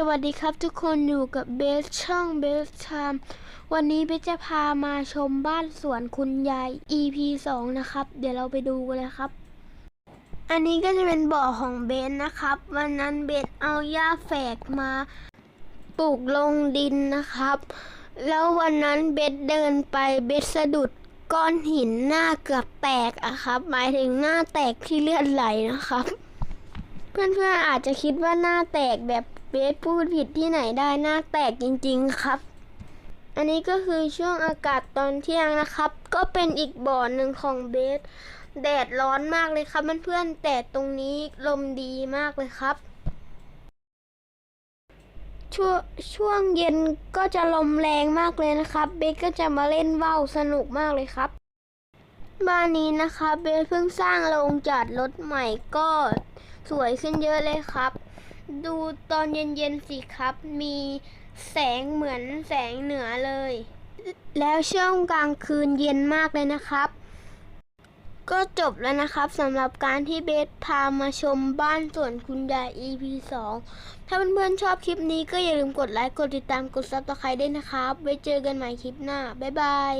สวัสดีครับทุกคนอยู่กับเบสช่องเบสไทม์วันนี้เบสจะพามาชมบ้านสวนคุณยาย EP 2นะครับ เดี๋ยวเราไปดูกันเลยครับ อันนี้ก็จะเป็นบ่อของเบสนะครับ วันนั้นเบสเอาหญ้าแฝกมาปลูกลงดินนะครับ แล้ววันนั้นเบสเดินไปเบสสะดุดก้อนหินหน้าเกือบแตกอะครับ หมายถึงหน้าแตกที่เลือดไหลนะครับ เพื่อนๆอาจจะคิดว่าหน้าแตกแบบ เบสพูดผิดที่ไหนได้หน้าแตกจริงๆครับ อันนี้ก็คือช่วงอากาศตอนเที่ยงนะครับ ก็เป็นอีกบ่อหนึ่งของเบส แดดร้อนมากเลยครับเพื่อนๆแต่ตรงนี้ลมดีมากเลยครับ ช่วงช่วงเย็นก็จะลมแรงมากเลยนะครับ เบสก็จะมาเล่นว่าวสนุกมากเลยครับ บ้านนี้นะคะเบสเพิ่งสร้างโรงจอดรถใหม่ก็สวยขึ้นเยอะเลยครับ ดูตอนเย็นๆสิครับ มีแสงเหมือนแสงเหนือเลย แล้วช่วงกลางคืนเย็นมากเลยนะครับ ก็จบแล้วนะครับสำหรับการที่เบสพามาชมบ้านสวนคุณยาย EP 2 ถ้าเพื่อนๆชอบคลิปนี้ก็อย่าลืมกดไลค์ กดติดตาม กดซับสไครต์ด้วยนะครับ ไว้เจอกันใหม่คลิปหน้า บ๊ายบาย